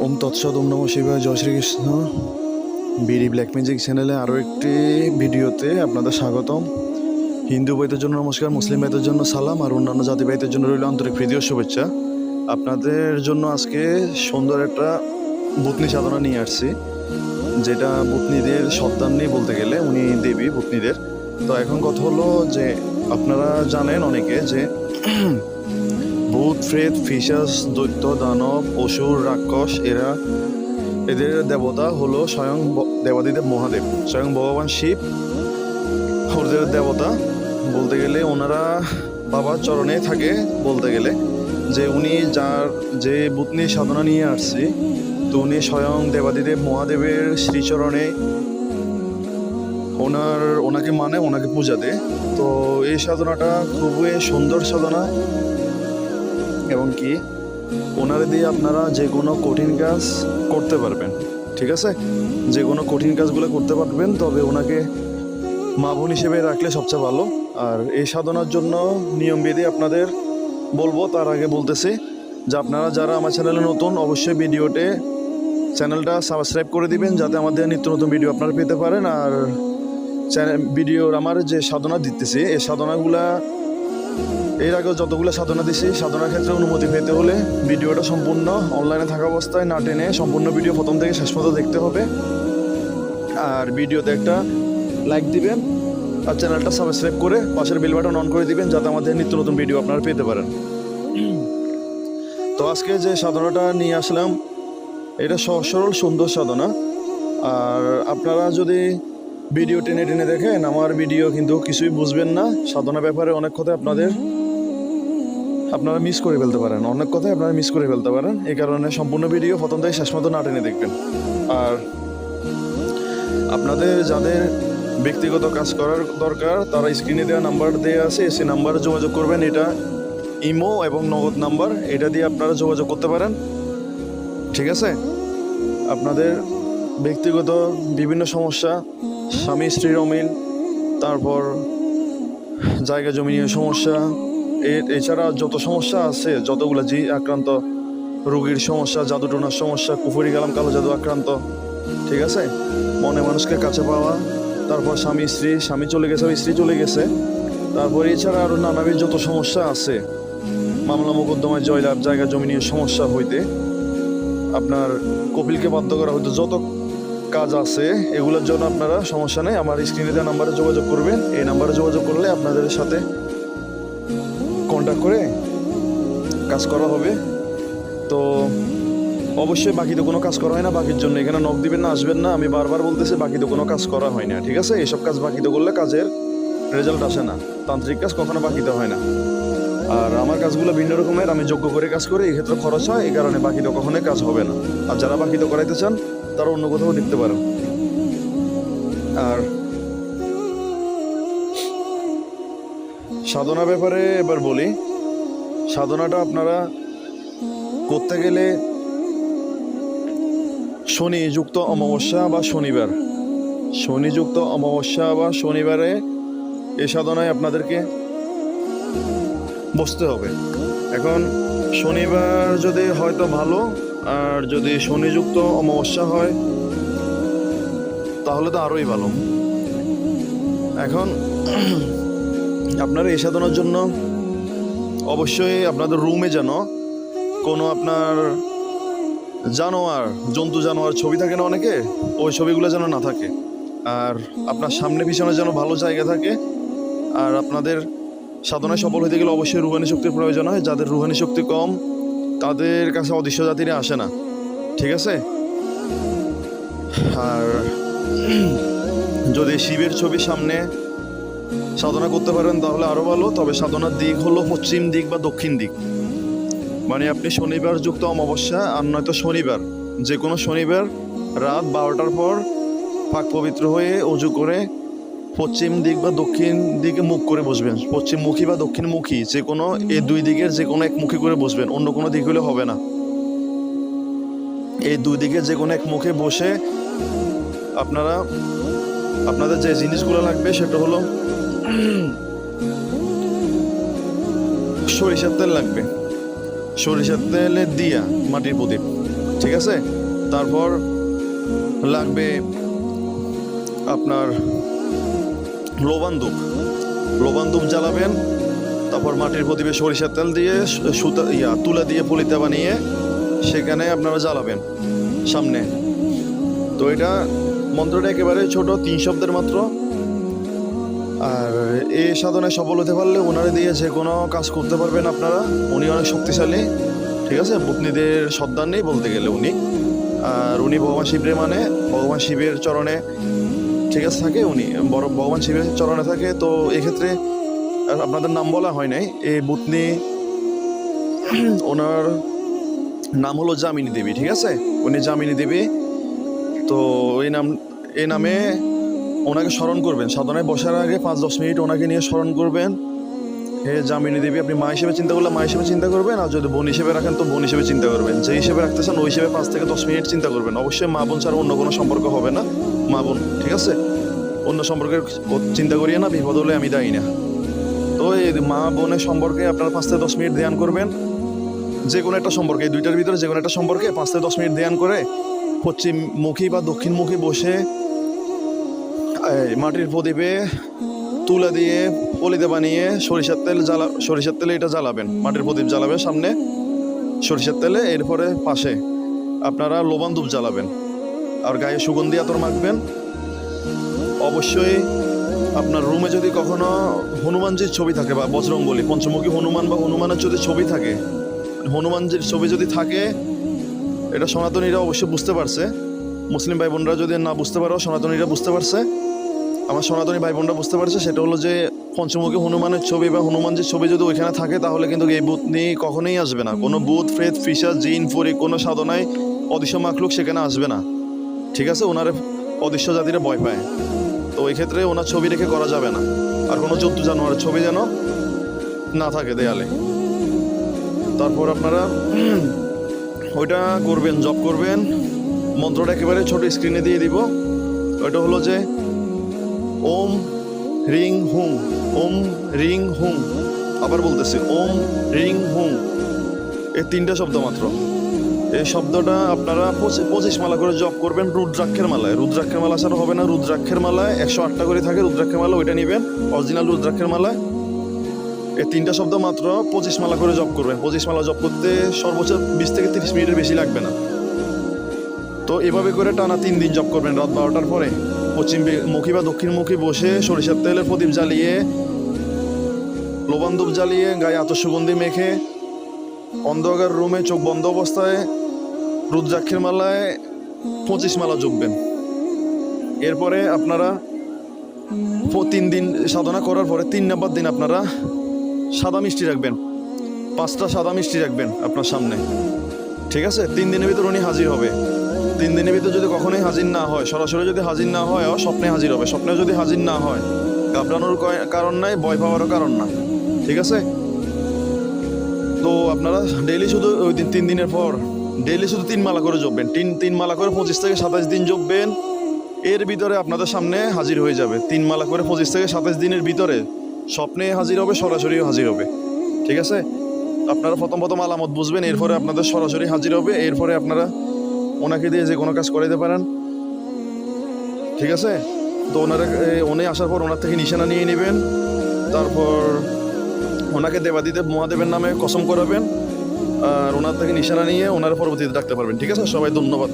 ওম তৎসদ ওম নম শিবায়, জয় শ্রীকৃষ্ণ। বিডি ব্ল্যাক মিউজিক চ্যানেলে আরও একটি ভিডিওতে আপনাদের স্বাগতম। হিন্দু ভাইদের জন্য নমস্কার, মুসলিম ভাইদের জন্য সালাম, আর অন্যান্য জাতি ভাইদের জন্য রইল আন্তরিক প্রীতি শুভেচ্ছা। আপনাদের জন্য আজকে সুন্দর একটা বুতনি সাধনা নিয়ে আসছি, যেটা বুতনিদের সন্তানই বলতে গেলে উনি দেবী বুতনিদের তো এখন কথা হলো যে, আপনারা জানেন অনেকে যে ভূত প্রেত ফিশাস, দৈত্য, দানব, অসুর, রাক্ষস, এরা এদের দেবতা হলো স্বয়ং দেবাদিদেব মহাদেব। স্বয়ং ভগবান শিব ওদের দেবতা বলতে গেলে ওনারা বাবার চরণে থাকে বলতে গেলে। যে উনি যার, যে বুতনি সাধনা নিয়ে আসছি, তো উনি স্বয়ং দেবাদিদেব মহাদেবের শ্রীচরণে ওনার, ওনাকে মানে ওনাকে পূজা দেয়। তো এই সাধনাটা খুবই সুন্দর সাধনা। এবং কি ওনারে দিয়ে আপনারা যে কোনো কঠিন কাজ করতে পারবেন, ঠিক আছে? যে কোনো কঠিন কাজগুলো করতে পারবেন, তবে ওনাকে মা বোন হিসেবে রাখলে সবচেয়ে ভালো। আর এই সাধনার জন্য নিয়মবিধি আপনাদের বলব, তার আগে বলতেছি যে আপনারা যারা আমার চ্যানেলে নতুন, অবশ্যই ভিডিওতে চ্যানেলটা সাবস্ক্রাইব করে দিবেন, যাতে আমাদের নিত্য নতুন ভিডিও আপনারা পেতে পারেন। আর চ্যানেল ভিডিওর আমার যে সাধনা দিতেছি, এই সাধনাগুলা এর আগে যতগুলো সাধনা দিছি, সাধনার ক্ষেত্রে অনুমতি পেতে হলে ভিডিওটা সম্পূর্ণ অনলাইনে থাকা অবস্থায় না টেনে সম্পূর্ণ ভিডিও প্রথম থেকে শেষ পর্যন্ত দেখতে হবে। আর ভিডিওতে একটা লাইক দিবেন আর চ্যানেলটা সাবস্ক্রাইব করে পাশের বেল বাটন অন করে দিবেন যাতে আমাদের নিত্য নতুন ভিডিও আপনারা পেতে পারেন। তো আজকে যে সাধনাটা নিয়ে আসলাম, এটা সহজ সরল সুন্দর সাধনা। আর আপনারা যদি ভিডিও টেনে টেনে দেখেন, আমার ভিডিও কিন্তু কিছুই বুঝবেন না। সাধনা ব্যাপারে অনেক কথা আপনাদের আপনারা মিস করে ফেলতে পারেন। অনেক কথাই আপনারা মিস করে ফেলতে পারেন। এই কারণে সম্পূর্ণ ভিডিও প্রথম থেকে শেষ মতো না টেনে দেখবেন। আর আপনাদের যাদের ব্যক্তিগত কাজ করার দরকার, তারা স্ক্রিনে দেওয়া নাম্বার দেওয়া আছে। সেই নাম্বারে যোগাযোগ করবেন। এটা ইমো এবং নগদ নাম্বার এটা দিয়ে আপনারা যোগাযোগ করতে পারেন। ঠিক আছে? আপনাদের ব্যক্তিগত বিভিন্ন সমস্যা স্বামী স্ত্রীর অমিল তারপর জায়গা, জমি নিয়ে সমস্যা। এছাড়া যত সমস্যা আছে, যতগুলো জি আক্রান্ত রোগীর সমস্যা জাদুটোনার সমস্যা, কুফুরি কালাম, কালো জাদু আক্রান্ত, ঠিক আছে? মনে মানুষকে কাছে পাওয়া। তারপর স্বামী, স্ত্রী, স্বামী চলে গেছে, স্ত্রী চলে গেছে। তারপর এছাড়া আরও নানাবিধ যত সমস্যা আছে, মামলা, মোকদ্দমায়, জয়লাভ, জায়গা, জমি নিয়ে সমস্যা হইতে আপনার কপিলকে বাধ্য করা হয়তো যত কাজ আছে, এগুলোর জন্য আপনারা সমস্যা নেই। আমার স্ক্রিনে দেওয়া নাম্বারে যোগাযোগ করবেন। এই নাম্বারে যোগাযোগ করলে আপনাদের সাথে কন্ট্যাক্ট করে কাজ করা হবে। তো অবশ্যই বাকিতে কোনো কাজ করা হয় না, বাকির জন্য। এখানে নখ দিবেন না, আসবেন না। আমি বারবার বলতেছি, বাকিতে কোনো কাজ করা হয় না, ঠিক আছে? এসব কাজ বাকিতে করলে কাজের রেজাল্ট আসে না। তান্ত্রিক কাজ কখনো বাকিতে হয় না। আর আমার কাজগুলো ভিন্ন রকমের, আমি যোগ্য করে কাজ করি এই ক্ষেত্রে খরচ হয়, এই কারণে বাকিতে কখনোই কাজ হবে না। আর যারা বাকিতে করাইতে চান তারা অন্য কোথাও দেখতে পারেন আর সাধনা ব্যাপারে এবার বলি, সাধনাটা আপনারা করতে গেলে শনি যুক্ত অমাবস্যা বা শনিবার। শনি যুক্ত অমাবস্যা বা শনিবারে এই সাধনায় আপনাদেরকে বসতে হবে। এখন শনিবার যদি হয়তো ভালো, আর যদি শনিযুক্ত অমাবস্যা হয়, তাহলে তো আরোই ভালো। এখন আপনার এই সাধনার জন্য অবশ্যই আপনাদের রুমে যেন কোনো আপনার জানোয়ার, জন্তু জানোয়ার ছবি থাকে না অনেকে, ওই ছবিগুলো যেন না থাকে। আর আপনার সামনে পিছনে যেন ভালো জায়গা থাকে, আর আপনাদের সাধনায় সফল হতে গেলে অবশ্যই রুহানি শক্তির প্রয়োজন হয়। যাদের রুহানি শক্তি কম, তাদের কাছে অদৃশ্য জাতিরা আসে না। ঠিক আছে? আর যদি শিবের ছবি সামনে সাধনা করতে পারেন তাহলে আরও ভালো। তবে সাধনার দিক হলো পশ্চিম দিক বা দক্ষিণ দিক। মানে আপনি শনিবার যুক্ত অমাবস্যা আর নয়তো শনিবার। যে কোনো শনিবার রাত বারোটার পর পাক পবিত্র হয়ে অজু করে পশ্চিম দিক বা দক্ষিণ দিকে মুখ করে বসবেন। পশ্চিমমুখী বা দক্ষিণমুখী, যে কোনো এই দুই দিকের যে কোনো এক মুখে করে বসবেন, অন্য কোনো দিক হলে হবে না। এই দুই দিকে যে কোনো এক মুখে বসে আপনারা, আপনাদের যে জিনিসগুলো লাগবে সেটা হলো সরিষার তেল লাগবে। সরিষার তেলের দিয়া মাটির প্রদীপ, ঠিক আছে? তারপর লাগবে আপনার লোবান ধূপ লোবান জ্বালাবেন, তারপর মাটির প্রদীপে সরিষার তেল দিয়ে সুতা, ইয়া, তুলা দিয়ে পলিতে বানিয়ে সেখানে আপনারা জ্বালাবেন সামনে। তো এটা মন্ত্রটা একেবারে ছোট, তিন শব্দের মাত্র। আর এই সাধনায় সফল হতে পারলে ওনারে দিয়ে যে কোনো কাজ করতে পারবেন আপনারা। উনি অনেক শক্তিশালী, ঠিক আছে? বুকনিদের সর্দার নেই বলতে গেলে উনি। আর উনি ভগবান শিবরে মানে ভগবান শিবের চরণে ঠিক আছে থাকে, উনি বড় ভগবান শিবের চরণে থাকে, তো এক্ষেত্রে আপনাদের নাম বলা হয় নাই, এই বুতনি, ওনার নাম হলো জামিনী দেবী, ঠিক আছে? উনি জামিনী দেবী, তো এই নাম, এই নামে ওনাকে স্মরণ করবেন, সাধনায় বসার আগে পাঁচ দশ মিনিট ওনাকে নিয়ে স্মরণ করবেন জামিনী দেবী, আপনি মা হিসেবে চিন্তা করলে মা হিসেবে চিন্তা করবেন, আর যদি বোন হিসেবে রাখেন তো বোন হিসেবে চিন্তা করবেন। যে হিসেবে রাখতে চান ওই হিসেবে পাঁচ থেকে দশ মিনিট চিন্তা করবেন। অবশ্যই মা বোন ছাড়া অন্য কোনো সম্পর্ক হবে না। মা বোন, ঠিক আছে? অন্য সম্পর্কের চিন্তা করিয়ে না, বিপদ হলে আমি দায়ী না। তো এই মা বোনের সম্পর্কে আপনারা পাঁচ থেকে দশ মিনিট ধ্যান করবেন। যে কোনো একটা সম্পর্কে, এই দুইটার ভিতরে যে কোনো একটা সম্পর্কে পাঁচ থেকে দশ মিনিট ধ্যান করে পশ্চিমমুখী বা দক্ষিণমুখী বসে মাটির প্রদীপে তুলা দিয়ে পলিতে বানিয়ে সরিষার তেল জ্বালা, সরিষার তেলে এটা জ্বালাবেন। মাটির প্রদীপ জ্বালাবেন সামনে। সরিষার তেলে এরপরে পাশে আপনারা লোবান ধূপ জ্বালাবেন। আর গায়ে সুগন্ধি আতর মাখবেন। অবশ্যই আপনার রুমে যদি কখনো হনুমানজির ছবি থাকে বা বজরঙ্গলী পঞ্চমুখী হনুমান বা হনুমানের যদি ছবি থাকে, হনুমানজির ছবি যদি থাকে, এটা সনাতনীরা অবশ্যই বুঝতে পারছে। মুসলিম ভাই বোনরা যদি না বুঝতে পারো, সনাতনীরা বুঝতে পারছে। আমার সনাতনী ভাই বোনরা বুঝতে পারছে, সেটা হলো যে পঞ্চমুখী হনুমানের ছবি বা হনুমানজির ছবি যদি ওইখানে থাকে, তাহলে কিন্তু এই বুথ নিয়ে কখনোই আসবে না। কোনো বুথ, ফ্রেদ, ফিশার, জিন, ফরি, কোনো সাধনায় অদৃশ্য মাখলুক সেখানে আসবে না। ঠিক আছে? ওনার অদৃশ্য জাতিরা ভয় পায়। তো ওই ক্ষেত্রে ওনার ছবি রেখে করা যাবে না। আর কোনো জন্তু জানোয়ারের ছবি যেন না থাকে দেয়ালে। তারপর আপনারা ওইটা করবেন জব করবেন। মন্ত্রটা একেবারে ছোট স্ক্রিনে দিয়ে দিব। ওইটা হলো যে ওম রিং হুং ওম রিং হুং আবার বলতেছি ওম রিং হুং এই তিনটা শব্দ মাত্র। এই শব্দটা আপনারা পঁচি- পঁচিশ মালা করে জপ করবেন রুদ্রাক্ষের মালায়। রুদ্রাক্ষের মালা ছাড়া হবে না। রুদ্রাক্ষের মালায় একশো আটটা করে থাকে। রুদ্রাক্ষের মালা ওইটা নেবেন। অরিজিনাল রুদ্রাক্ষের মালায়। এই তিনটা শব্দ মাত্র পঁচিশ মালা করে জপ করবেন। পঁচিশ মালা জপ করতে সর্বোচ্চ বিশ থেকে তিরিশ মিনিটের বেশি লাগবে না। তো এভাবে করে টানা তিন দিন জপ করবেন। রাত বারোটার পরে। পশ্চিম বে- মুখী বা দক্ষিণমুখী বসে সরিষার তেলের প্রদীপ জ্বালিয়ে লোবান ধূপ জ্বালিয়ে গায়ে আতসুগন্ধি মেখে, অন্ধকার রুমে চোখ বন্ধ অবস্থায়, রুদ্রাক্ষের মালায় পঁচিশ মালা জপবেন। এরপরে আপনারা তিন দিন সাধনা করার পরে তিন নম্বর দিন আপনারা সাদা মিষ্টি রাখবেন। পাঁচটা সাদা মিষ্টি রাখবেন আপনার সামনে। ঠিক আছে? তিন দিনের ভিতর উনি হাজির হবে। তিন দিনের ভিতরে যদি কখনোই হাজির না হয়, সরাসরি যদি হাজির না হয় স্বপ্নে হাজির হবে। স্বপ্নে যদি হাজির না হয়, ঘাবড়ানোর কারণ নাই, ভয় পাওয়ারও কারণ না। ঠিক আছে? তো আপনারা ডেইলি শুধু ওই দিন তিন দিনের পর ডেইলি শুধু তিন মালা করে জপবেন। তিন তিন মালা করে পঁচিশ থেকে সাতাশ দিন জপবেন, এর ভিতরে আপনাদের সামনে হাজির হয়ে যাবে। তিন মালা করে পঁচিশ থেকে সাতাশ দিনের ভিতরে স্বপ্নে হাজির হবে, সরাসরিও হাজির হবে। ঠিক আছে? আপনারা প্রথম প্রথম আলামত বুঝবেন, এরপরে আপনাদের সরাসরি হাজির হবে, এরপরে আপনারা ওনাকে দিয়ে যে কোনো কাজ করাইতে পারেন। ঠিক আছে? তো ওনারা উনি আসার পর ওনার থেকে নিশানা নিয়ে নেবেন। তারপর ওনাকে দেবাদিদেব মহাদেবের নামে কসম করাবেন। আর ওনার থেকে নিশানা নিয়ে ওনার পরবর্তীতে ডাকতে পারবেন। ঠিক আছে? সবাই ধন্যবাদ।